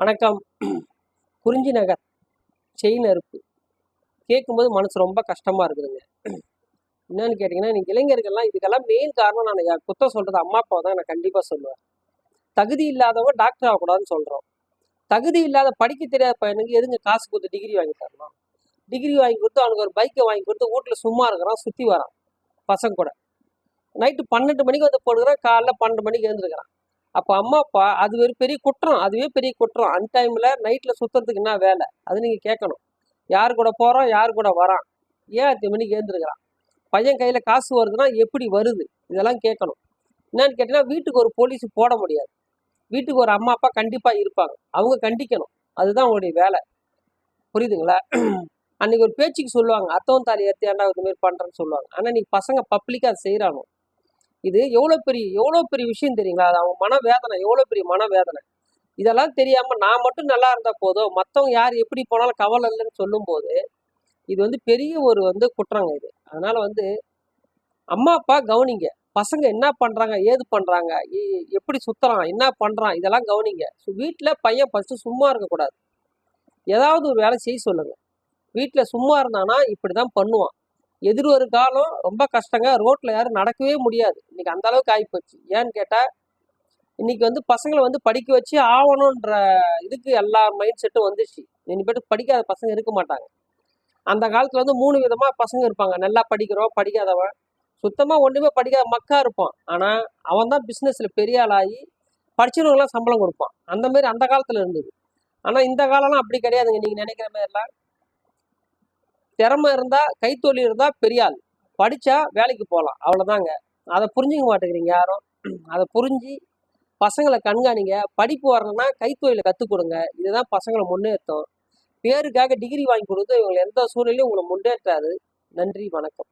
வணக்கம். குறிஞ்சி நகர். செயின் அறுப்பு. கேட்கும்போது மனசு ரொம்ப கஷ்டமாக இருக்குதுங்க. என்னன்னு கேட்டிங்கன்னா நீங்கள் இளைஞர்கள்லாம் இதுக்கெல்லாம் மெயின் காரணம் நான் குத்தம் சொல்கிறது அம்மா அப்பா தான் நான் கண்டிப்பாக சொல்லுவேன். தகுதி இல்லாதவங்க டாக்டர் ஆகக்கூடாதுன்னு சொல்கிறோம் தகுதி இல்லாத படிக்க தெரியாத பையனுக்கு எதுங்க காசு கொடுத்து டிகிரி வாங்கி தரணும் டிகிரி வாங்கி கொடுத்து அவனுக்கு ஒரு பைக்கை வாங்கி கொடுத்து வீட்டில் சும்மா இருக்கிறான் சுற்றி வரான். பசங்க கூட. நைட்டு பன்னெண்டு மணிக்கு வந்து போடுகிறான் காலைல பன்னெண்டு மணிக்கு எழுந்திருக்கிறான். அப்போ அம்மா அப்பா அது ஒரு பெரிய குற்றம். அதுவே பெரிய குற்றம். அன் டைமில் நைட்டில் சுற்றுறதுக்கு என்ன வேலை? அது நீங்கள் கேட்கணும். யார் கூட போகிறோம் யார் கூட வரான்? ஏன் அத்தனை மணிக்கு ஏந்திருக்கிறான் பையன் கையில் காசு வருதுன்னா எப்படி வருது? இதெல்லாம் கேட்கணும். என்னன்னு கேட்டிங்கன்னா வீட்டுக்கு ஒரு போலீஸ் போட முடியாது. வீட்டுக்கு ஒரு அம்மா அப்பா கண்டிப்பாக இருப்பாங்க. அவங்க கண்டிக்கணும். அதுதான் அவங்களுடைய வேலை. புரியுதுங்களா? அன்றைக்கி ஒரு பேச்சுக்கு சொல்லுவாங்க. அத்தவன் தாலி ஏற்றி ஏண்டா இது மாதிரி பண்ணுறேன்னு சொல்லுவாங்க. ஆனால் இன்றைக்கி பசங்க பப்ளிக்காக அதை செய்கிறானோ இது எவ்வளோ பெரிய எவ்வளோ பெரிய விஷயம் தெரியுங்களா? அது அவங்க மனவேதனை எவ்வளோ பெரிய மனவேதனை. இதெல்லாம் தெரியாமல் நான் மட்டும் நல்லா இருந்தால் போதும். மற்றவங்க யார் எப்படி போனாலும் கவலை இல்லைன்னு சொல்லும்போது இது வந்து பெரிய ஒரு வந்து குற்றங்க இது. அதனால் வந்து அம்மா அப்பா கவனிங்க. பசங்க என்ன பண்ணுறாங்க ஏது பண்ணுறாங்க எப்படி சுற்றுறான் என்ன பண்ணுறான் இதெல்லாம் கவனிங்க. ஸோ வீட்டில் பையன் ஃபஸ்ட்டு சும்மா இருக்கக்கூடாது. ஏதாவது ஒரு வேலை செய்ய சொல்லுங்கள் வீட்டில் சும்மா இருந்தானா இப்படி தான் பண்ணுவான். எதிர் ஒரு காலம் ரொம்ப கஷ்டங்க. ரோட்டில் யாரும் நடக்கவே முடியாது. இன்னைக்கு அந்த அளவுக்கு ஆகிப்போச்சு ஏன்னு கேட்டால் இன்னைக்கு வந்து பசங்களை வந்து படிக்க வச்சு ஆகணுன்ற இதுக்கு எல்லா மைண்ட் செட்டும் வந்துச்சு இனிமேட்டு படிக்காத பசங்க இருக்க மாட்டாங்க. அந்த காலத்தில் வந்து மூணு விதமாக பசங்க இருப்பாங்க. நல்லா படிக்கிறோம் படிக்காதவன். சுத்தமாக ஒன்றுமே படிக்காத மக்கா இருப்பான். ஆனால் அவன் தான் பிஸ்னஸில் பெரிய ஆளாகி படிச்சவங்களாம் சம்பளம் கொடுப்பான். அந்த மாதிரி அந்த காலத்தில் இருந்தது. ஆனால் இந்த காலம்லாம் அப்படி கிடையாதுங்க. நீங்கள் நினைக்கிற மாதிரிலாம். திறமை இருந்தால் கைத்தொழில் இருந்தால் பெரிய ஆள் படித்தா வேலைக்கு போகலாம் அவ்வளோதாங்க அதை புரிஞ்சுக்க மாட்டேங்கிறீங்க யாரும். அதை புரிஞ்சு பசங்களை கண்காணிங்க. படிப்பு வரலன்னா கைத்தொழிலை கற்றுக் கொடுங்க இதுதான் பசங்களை முன்னேற்றும். பேருக்காக டிகிரி வாங்கி கொடுத்து இவங்களை எந்த சூழ்நிலையும் உங்களை முன்னேற்றாது. நன்றி வணக்கம்.